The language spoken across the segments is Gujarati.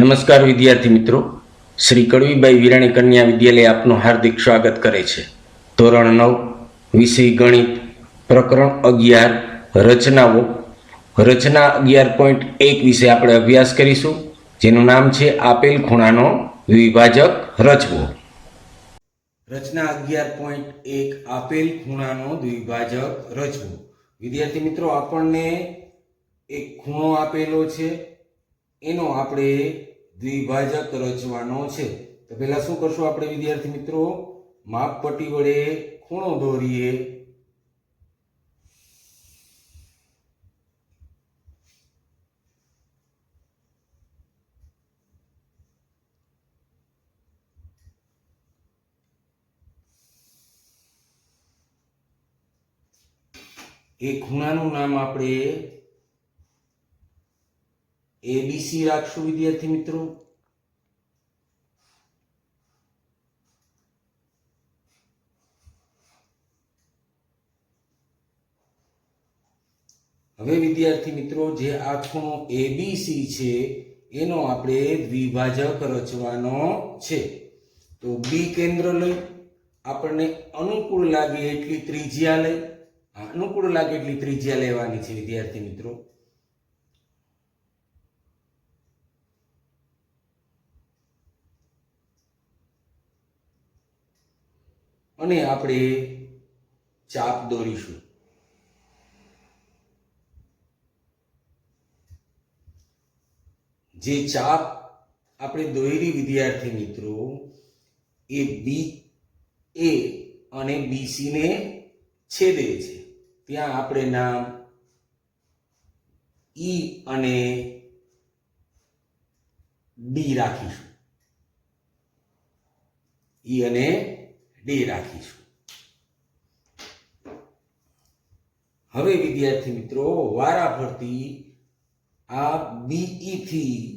નમસ્કાર વિદ્યાર્થી મિત્રો. શ્રી કડવીબાઈ વિરાણી કન્યા વિદ્યાલય આપનું હાર્દિક સ્વાગત કરે છે. ધોરણ નવ, વિષય ગણિત, પ્રકરણ અગિયાર, રચનાઓ. રચના અગિયાર પોઈન્ટ એક વિશે આપણે અભ્યાસ કરીશું, જેનું નામ છે આપેલ ખૂણાનો દ્વિભાજક રચવો. રચના અગિયાર પોઈન્ટ એક, આપેલ ખૂણાનો દ્વિભાજક રચવો. વિદ્યાર્થી મિત્રો, આપણને એક ખૂણો આપેલો છે. એનો આપણે દ્વિભાજક રચવાનો છે. તો પહેલાં શું કરશું આપણે વિદ્યાર્થી મિત્રો? માપપટ્ટી વડે ખૂણો દોરીએ. એ ખૂણાનું નામ આપણે એબીસી રાખશું વિદ્યાર્થી મિત્રો? હવે વિદ્યાર્થી મિત્રો, જે આ ખૂણો એબીસી છે, એનો આપણે દ્વિભાજક રચવાનો છે. તો બી કેન્દ્ર લઈ આપણને અનુકૂળ લાગે એટલી ત્રિજ્યા લઈ. અનુકૂળ લાગે એટલી ત્રિજ્યા લેવાની છે વિદ્યાર્થી મિત્રો. અને આપણે ચાપ દોરીશું. જે ચાપ આપણે દોરી વિદ્યાર્થી મિત્રો, એ બી એ અને બીસી ને છેદે છે. ત્યાં આપણે નામ ઈ અને ડી રાખીશું. ઈ અને ડી રાખીશું હવે વિદ્યાર્થી મિત્રો વારા ફરતી આ બીઈ થી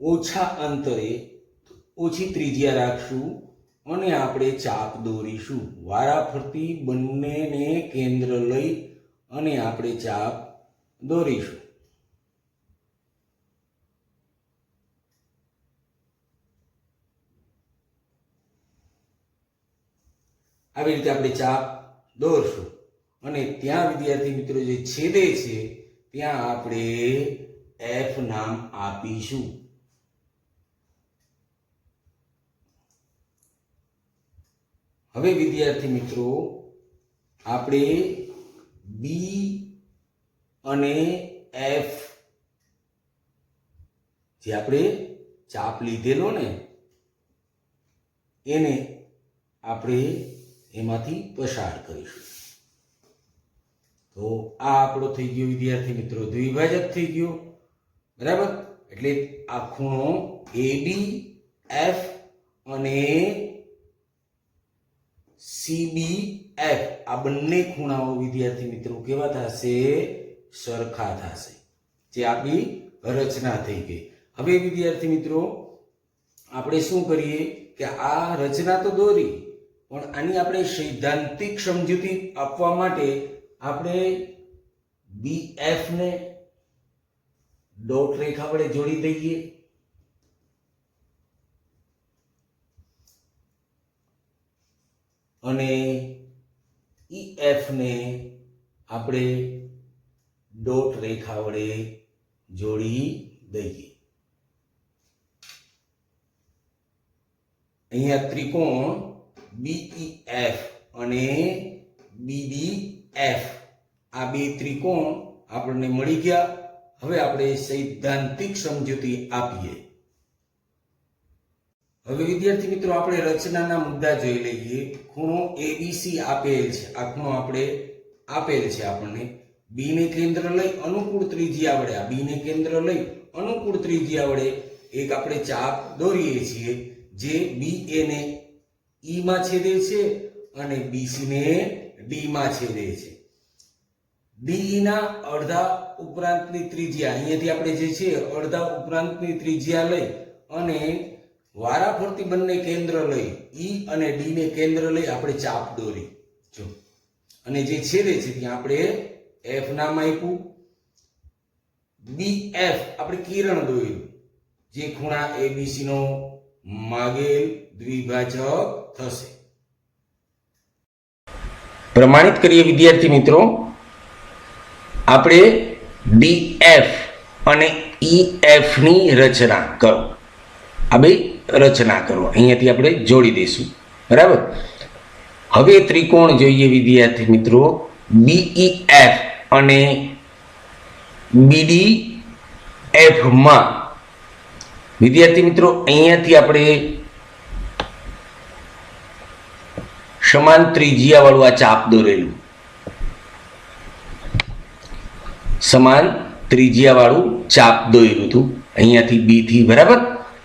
ઓછા અંતરે ઓછી ત્રિજ્યા રાખશું અને આપણે ચાપ દોરીશું. વારા ફરતી બંનેને કેન્દ્ર લઈ અને આપણે ચાપ દોરીશું. આવી રીતે આપણે ચાપ દોરશું. અને ત્યાં વિદ્યાર્થી મિત્રો જે છેદે છે, ત્યાં આપણે એફ નામ આપીશું. હવે વિદ્યાર્થી મિત્રો, આપણે બી અને એફ જે આપણે ચાપ લીધેલો ને, એને આપણે એમાંથી પસાર કરીશું. તો આ આપણો થઈ ગયો વિદ્યાર્થી મિત્રો, દ્વિભાજક થઈ ગયો. બરાબર? એટલે આ ખૂણો એ બી એફ અને સીબી એફ આ બંને ખૂણાઓ વિદ્યાર્થી મિત્રો કેવા થશે? સરખા થશે. જે આપણી રચના થઈ ગઈ. હવે વિદ્યાર્થી મિત્રો, આપણે શું કરીએ કે આ રચના તો દોરી પણ આની આપણે સૈદ્ધાંતિક સમજૂતી આપવા માટે આપણે બી એફ ને ડોટ રેખા વડે જોડી દઈએ. અને ઈ ને આપણે ડોટ રેખા વડે જોડી દઈએ. અહીંયા ત્રિકોણ બીઈ એફ અને બીબી એફ આ બે ત્રિકોણ આપણને મળી ગયા. હવે આપણે સૈદ્ધાંતિક સમજૂતી આપીએ. હવે વિદ્યાર્થી મિત્રો, આપણે રચનાના મુદ્દા જોઈ લઈએ. ખૂણો એબીસી આપેલ છે. આ ખૂણો આપણે આપેલ છે આપણને. બી ને કેન્દ્ર લઈ અનુકૂળ ત્રિજ્યા વડે, આ બી ને કેન્દ્ર લઈ અનુકૂળ ત્રિજ્યા વડે એક આપણે ચાપ દોરીએ છીએ, જે બી એ ને ઈ માં છેદે છે અને બીસી ને ડી માં છેદે છે. ડીઈ ના અડધા ઉપરાંતની ત્રિજ્યા, અહીંયાથી આપણે જે છે અડધા ઉપરાંતની ત્રિજ્યા લઈ અને વારા ફરતી બંને કેન્દ્ર લઈ, ઈ અને ડી ને કેન્દ્ર લઈ આપણે ચાપ દોરી. જો, અને જે છેદે છે ત્યાં આપણે એફ નામ આપ્યું. બી એફ આપણે કિરણ દોર્યું. જે ખૂણા એબીસી નો માગેલ દ્વિભાજક થશે. પ્રમાણિત કરીએ વિદ્યાર્થી મિત્રો. આપણે ડી એફ અને ઈ એફની રચના કરો. આ બે રચના કરો. અહીંયાથી આપણે જોડી દઈશું. બરાબર? હવે ત્રિકોણ જોઈએ વિદ્યાર્થી મિત્રો. બીઈ એફ અને બીડી એફમાં વિદ્યાર્થી મિત્રો, અહીંયાથી આપણે સમાન ત્રિજ્યા વાળું આ ચાપ દોરેલું. સમાન ત્રિજ્યા વાળું ચાપ દોરેલું હતું. અહીંયાથી બી થી બરાબર.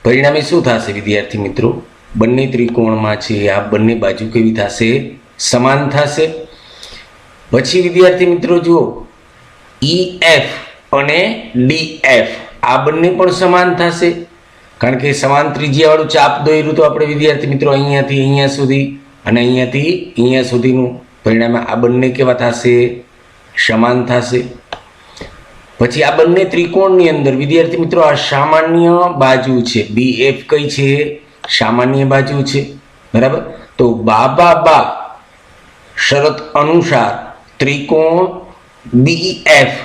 પરિણામે શું થશે વિદ્યાર્થી મિત્રો? બંને ત્રિકોણમાં છે, આ બંને બાજુ કેવી થશે? સમાન થશે. પછી વિદ્યાર્થી મિત્રો જુઓ. ઈ એફ અને ડી એફ આ બંને પણ સમાન થશે. કારણ કે સમાન ત્રિજ્યાવાળું ચાપ દોર્યું તો આપણે વિદ્યાર્થી મિત્રો અહીંયાથી અહીંયા સુધી અને અહીંયાથી અહીંયા સુધીનું પરિણામે આ બંને કેવા થશે? સમાન થશે. પછી આ બંને ત્રિકોણની અંદર વિદ્યાર્થી મિત્રો આ સામાન્ય બાજુ છે. બી એફ કઈ છે? સામાન્ય બાજુ છે. બરાબર? તો બા બા બા શરત અનુસાર ત્રિકોણ બી એફ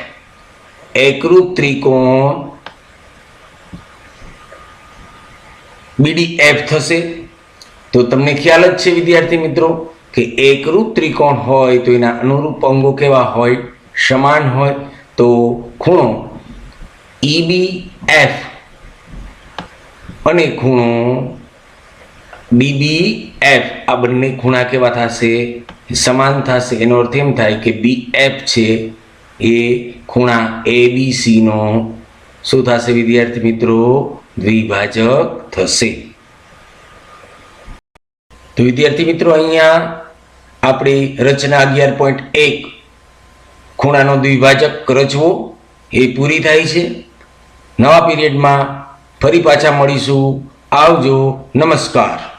એકરૂપ ત્રિકોણ બીડીએફ થશે. તો તમને ખ્યાલ જ છે, વિદ્યાર્થી મિત્રો, કે એકરૂપ ત્રિકોણ હોય તો એના અનુરૂપ અંગો કેવા હોય? સમાન હોય. તો ખૂણો ઈબી એફ અને ખૂણો બીબી એફ આ બંને ખૂણા કેવા થશે? સમાન થશે. એનો અર્થ એમ થાય કે બી એફ છે એ ખૂણા એ બી સીનો શું થશે, વિદ્યાર્થી મિત્રો? દ્વિભાજક થશે. તો વિદ્યાર્થી મિત્રો, અહીંયા આપણી રચના અગિયાર પોઈન્ટ એક ખૂણાનો દ્વિભાજક રચવો એ પૂરી થાય છે. નવા પીરિયડમાં ફરી પાછા મળીશું. આવજો. નમસ્કાર.